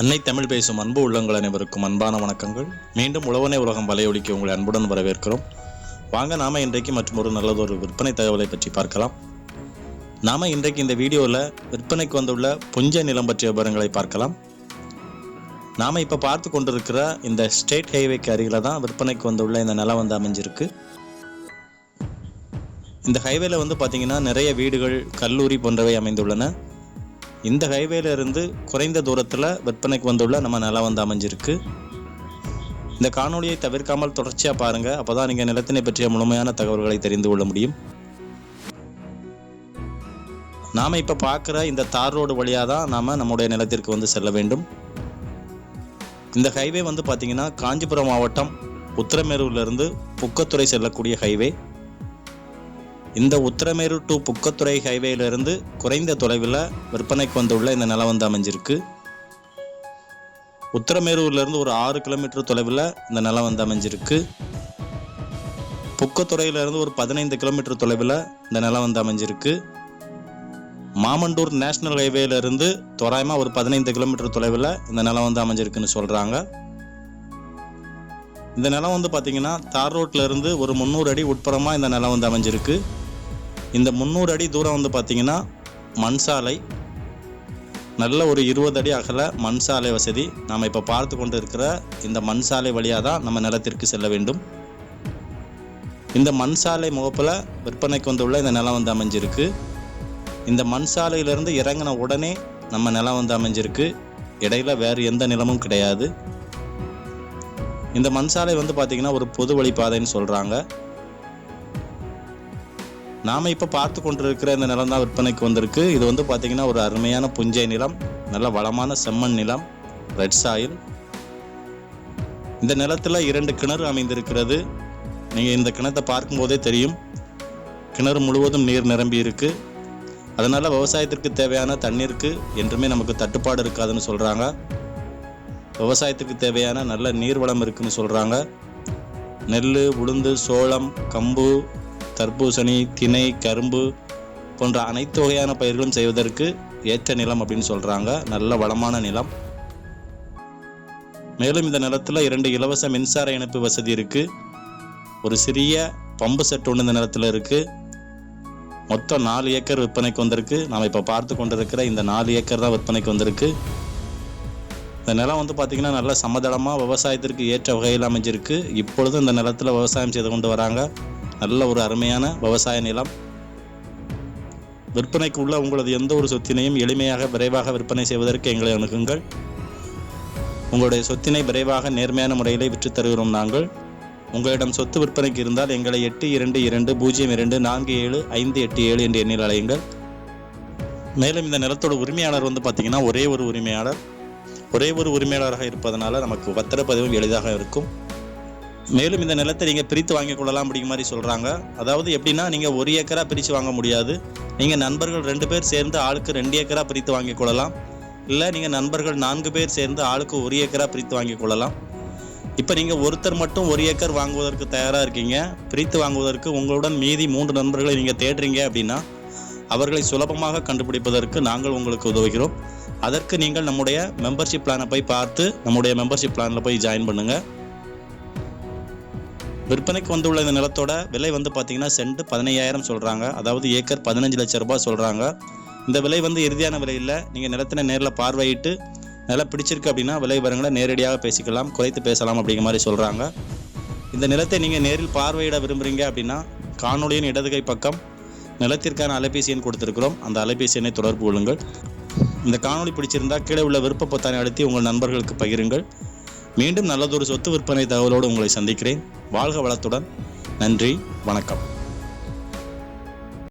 அன்னை தமிழ் பேசும் அன்பு உள்ளங்கள் அனைவருக்கும் அன்பான வணக்கங்கள். மீண்டும் உழவனை உலகம் வலையொலிக்க உங்களை அன்புடன் வரவேற்கிறோம். வாங்க நாம இன்றைக்கு மற்றும் ஒரு நல்லதொரு விற்பனை தகவலை பற்றி பார்க்கலாம். நாம இன்றைக்கு இந்த வீடியோவில் விற்பனைக்கு வந்துள்ள புஞ்ச நிலம் பற்றிய விவரங்களை பார்க்கலாம். நாம இப்போ பார்த்து கொண்டிருக்கிற இந்த ஸ்டேட் ஹைவேக்கு அருகில தான் விற்பனைக்கு வந்துள்ள இந்த நிலம் வந்து அமைஞ்சிருக்கு. இந்த ஹைவேல வந்து பார்த்தீங்கன்னா நிறைய வீடுகள் கல்லூரி போன்றவை அமைந்துள்ளன. இந்த ஹைவேல இருந்து குறைந்த தூரத்தில் விற்பனைக்கு வந்துள்ள நம்ம நிலம் வந்து அமைஞ்சிருக்கு. இந்த காணொலியை தவிர்க்காமல் தொடர்ச்சியாக பாருங்கள் அப்போ தான் நீங்கள் நிலத்தினை பற்றிய முழுமையான தகவல்களை தெரிந்து கொள்ள முடியும். நாம் இப்போ பார்க்குற இந்த தார் ரோடு வழியாக தான் நாம் நம்முடைய நிலத்திற்கு வந்து செல்ல வேண்டும். இந்த ஹைவே வந்து பார்த்திங்கன்னா காஞ்சிபுரம் மாவட்டம் உத்திரமேரூர்லேருந்து புக்கத்துறை செல்லக்கூடிய ஹைவே இந்த உத்தரமேரூர் டு புக்கத்துறை ஹைவேயிலிருந்து குறைந்த தொலைவில் விற்பனைக்கு வந்துள்ள இந்த நிலம் வந்து அமைஞ்சிருக்கு. உத்தரமேரூர்லேருந்து ஒரு ஆறு கிலோமீட்டர் தொலைவில் இந்த நிலம் வந்து அமைஞ்சிருக்கு. புக்கத்துறையிலேருந்து ஒரு பதினைந்து கிலோமீட்டர் தொலைவில் இந்த நிலம் வந்து அமைஞ்சிருக்கு. மாமண்டூர் நேஷனல் ஹைவேலேருந்து தோராயமாக ஒரு பதினைந்து கிலோமீட்டர் தொலைவில் இந்த நிலம் வந்து அமைஞ்சிருக்குன்னு சொல்கிறாங்க இந்த நிலம் வந்து பார்த்தீங்கன்னா தார் ரோட்ல இருந்து ஒரு முந்நூறு அடி உட்புறமாக இந்த நிலம் வந்து அமைஞ்சிருக்கு. இந்த முந்நூறு அடி தூரம் வந்து பார்த்தீங்கன்னா மண் சாலை. நல்ல ஒரு இருபது அடி அகல மண் சாலை வசதி. நாம் இப்போ பார்த்து கொண்டு இருக்கிற இந்த மண் சாலை வழியாக தான் நம்ம நிலத்திற்கு செல்ல வேண்டும். இந்த மண் சாலை முகப்பில் விற்பனைக்கு வந்துள்ள இந்த நிலம் வந்து அமைஞ்சிருக்கு. இந்த மண் சாலையிலிருந்து இறங்கின உடனே நம்ம நிலம் வந்து அமைஞ்சிருக்கு. இடையில வேறு எந்த நிலமும் கிடையாது. இந்த மண் சாலை வந்து பார்த்திங்கன்னா ஒரு பொது வழிப்பாதைன்னு சொல்கிறாங்க நாம் இப்போ பார்த்து கொண்டிருக்கிற இந்த நிலம் தான் விற்பனைக்கு வந்திருக்கு. இது வந்து பார்த்தீங்கன்னா ஒரு அருமையான புஞ்சை நிலம் நல்ல வளமான செம்மண் நிலம் ரெட் சாயில் இந்த நிலத்தில் இரண்டு கிணறு அமைந்திருக்கிறது. நீங்கள் இந்த கிணத்தை பார்க்கும்போதே தெரியும். கிணறு முழுவதும் நீர் நிரம்பி இருக்கு. அதனால் விவசாயத்திற்கு தேவையான தண்ணீருக்கு என்றுமே நமக்கு தட்டுப்பாடு இருக்காதுன்னு சொல்கிறாங்க விவசாயத்துக்கு தேவையான நல்ல நீர் வளம் இருக்குன்னு சொல்கிறாங்க நெல் உளுந்து சோளம் கம்பு தர்பூசணி திணை கரும்பு போன்ற அனைத்து வகையான பயிர்களும் செய்வதற்கு ஏற்ற நிலம் அப்படின்னு சொல்கிறாங்க நல்ல வளமான நிலம். மேலும் இந்த நிலத்தில் இரண்டு இலவச மின்சார இணைப்பு வசதி இருக்குது ஒரு சிறிய பம்பு செட் ஒன்று இந்த நிலத்தில் இருக்குது மொத்தம் நாலு ஏக்கர் விற்பனைக்கு வந்திருக்கு. நாம் இப்போ பார்த்து கொண்டிருக்கிற இந்த நாலு ஏக்கர் தான் விற்பனைக்கு வந்திருக்கு. இந்த நிலம் வந்து பார்த்திங்கன்னா நல்ல சமதளமாக விவசாயத்திற்கு ஏற்ற வகையில் அமைஞ்சிருக்கு. இப்பொழுதும் இந்த நிலத்தில் விவசாயம் செய்து கொண்டு வராங்க. நல்ல ஒரு அருமையான விவசாய நிலம். விற்பனைக்கு உள்ள உங்களது எந்த ஒரு சொத்தினையும் எளிமையாக விரைவாக விற்பனை செய்வதற்கு எங்களை அணுகுங்கள். உங்களுடைய சொத்தினை விரைவாக நேர்மையான முறையில் விற்றுத்தருகிறோம் நாங்கள். உங்களிடம் சொத்து விற்பனைக்கு இருந்தால் எங்களை எட்டு இரண்டு இரண்டு பூஜ்ஜியம் இரண்டு நான்கு ஏழு ஐந்து எட்டு ஏழு என்ற எண்ணில் அழையுங்கள். மேலும் இந்த நிலத்தோட உரிமையாளர் வந்து பார்த்தீங்கன்னா ஒரே ஒரு உரிமையாளர். ஒரே ஒரு உரிமையாளராக இருப்பதனால நமக்கு பத்திரப்பதிவும் எளிதாக இருக்கும். மேலும் இந்த நிலத்தை நீங்கள் பிரித்து வாங்கிக் கொள்ளலாம் அப்படிங்கிற மாதிரி சொல்கிறாங்க அதாவது எப்படின்னா நீங்கள் ஒரு ஏக்கரா பிரித்து வாங்க முடியாது. நீங்கள் நண்பர்கள் ரெண்டு பேர் சேர்ந்து ஆளுக்கு ரெண்டு ஏக்கரா பிரித்து வாங்கிக் கொள்ளலாம். இல்லை நீங்கள் நண்பர்கள் நான்கு பேர் சேர்ந்து ஆளுக்கு ஒரு ஏக்கரா பிரித்து வாங்கிக் கொள்ளலாம். இப்போ நீங்கள் ஒருத்தர் மட்டும் ஒரு ஏக்கர் வாங்குவதற்கு தயாராக இருக்கீங்க. பிரித்து வாங்குவதற்கு உங்களுடன் மீதி மூன்று நண்பர்களை நீங்கள் தேடுறீங்க அப்படின்னா அவர்களை சுலபமாக கண்டுபிடிப்பதற்கு நாங்கள் உங்களுக்கு உதவுகிறோம். அதற்கு நீங்கள் நம்முடைய மெம்பர்ஷிப் பிளானை போய் பார்த்து நம்முடைய மெம்பர்ஷிப் பிளானில் போய் ஜாயின் பண்ணுங்கள் விற்பனைக்கு வந்துள்ள இந்த நிலத்தோட விலை வந்து பார்த்தீங்கன்னா சென்ட் பதினையாயிரம் சொல்கிறாங்க அதாவது ஏக்கர் பதினஞ்சு லட்சம் ரூபாய் சொல்கிறாங்க இந்த விலை வந்து இறுதியான விலை இல்லை. நீங்கள் நிலத்தினை நேரில் பார்வையிட்டு நிலம் பிடிச்சிருக்கு அப்படின்னா விலை விவரங்களை நேரடியாக பேசிக்கலாம் குறைத்து பேசலாம் அப்படிங்கிற மாதிரி சொல்கிறாங்க இந்த நிலத்தை நீங்கள் நேரில் பார்வையிட விரும்புகிறீங்க அப்படின்னா காணொலியின் இடதுகை பக்கம் நிலத்திற்கான அலைபேசி எண் கொடுத்துருக்கிறோம். அந்த அலைபேசி எண்ணை தொடர்பு கொள்ளுங்கள். இந்த காணொளி பிடிச்சிருந்தால் கீழே உள்ள விருப்ப பொத்தானை அழுத்தி உங்கள் நண்பர்களுக்கு பகிருங்கள். மீண்டும் நல்லதொரு சொத்து விற்பனை தகவலோடு உங்களை சந்திக்கிறேன். வாழ்க வளத்துடன். நன்றி வணக்கம்.